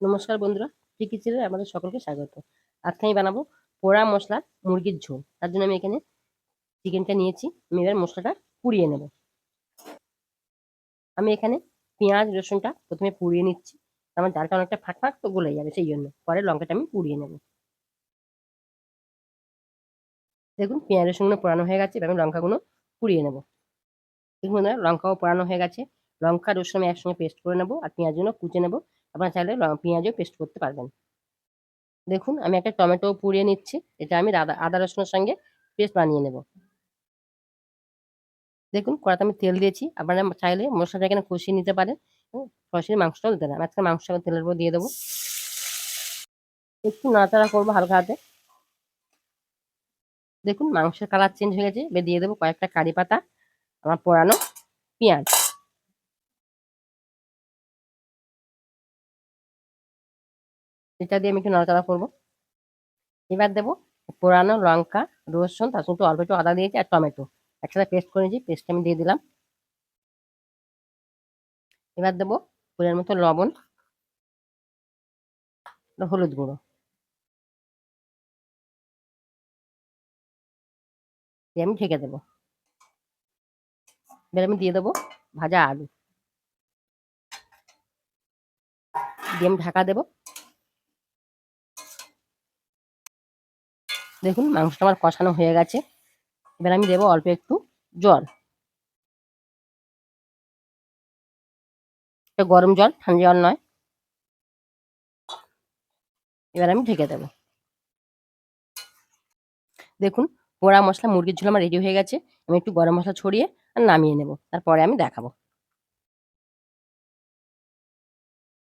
নমস্কার বন্ধুরা ফ্রি কিচেনে আমাদের সকলকে স্বাগত। আজকে আমি বানাবো পোড়া মশলার মুরগির ঝোল। তার জন্য আমি এখানে চিকেনটা নিয়েছি। আমি এবার মশলাটা পুড়িয়ে নেব। আমি এখানে পেঁয়াজ, রসুনটা প্রথমে পুড়িয়ে নিচ্ছি। আমার ডালটা অনেকটা ফাঁক ফাঁক তো গলে যাবে সেই জন্য। পরে লঙ্কাটা আমি পুড়িয়ে নেব। দেখুন, পেঁয়াজ, রসুনগুলো পোড়ানো হয়ে গেছে। এবার আমি লঙ্কাগুলো পুড়িয়ে নেব। দেখুন লঙ্কাও পোড়ানো হয়ে গেছে। লঙ্কা, রসুন আমি একসঙ্গে পেস্ট করে নেব আর পেঁয়াজগুলো কুচে নেব। আপনারা চাইলে পেঁয়াজও পেস্ট করতে পারবেন। দেখুন, আমি একটা টমেটো পুড়িয়ে নিচ্ছি। এটা আমি আদা রসুনের সঙ্গে পেস্ট বানিয়ে নেব। দেখুন, কড়াতে আমি তেল দিয়েছি। আপনারা চাইলে মশলাটা এখানে কষিয়ে নিতে পারেন। সরাসরি মাংসটাও দিতে পারেন। আজকে মাংস আমি তেলের উপর দিয়ে দেবো। একটু নাড়াচাড়া করব হালকা হাতে। দেখুন, মাংসের কালার চেঞ্জ হয়ে গেছে। দিয়ে দেবো কয়েকটা কারি পাতা, আমার পোড়ানো পেঁয়াজ। এটা দিয়ে আমি একটু নাড়াচাড়া করব। এবার দেবো পোড়ানো লঙ্কা, রসুন, তার সঙ্গে অল্প একটু আদা দিয়েছি আর টমেটো। একসাথে পেস্ট করে নিয়েছি, পেস্টটা আমি দিয়ে দিলাম। এবার দেবো পরিমাণ মতো লবণ হলুদ গুঁড়ো। দিয়ে আমি ঢেকে দেবো। এবার আমি দিয়ে দেবো ভাজা আলু। দিয়ে আমি ঢাকা দেবো। দেখুন, মাংসটা আমার কষানো হয়ে গেছে। এবার আমি দেবো অল্প একটু জল। গরম জল, ঠান্ডা জল নয়। এবার আমি ঢেকে দেবো। দেখুন, পোড়া মশলা, মুরগির ঝোল আমার রেডি হয়ে গেছে। আমি একটু গরম মশলা ছড়িয়ে আর নামিয়ে নেব। তারপরে আমি দেখাবো।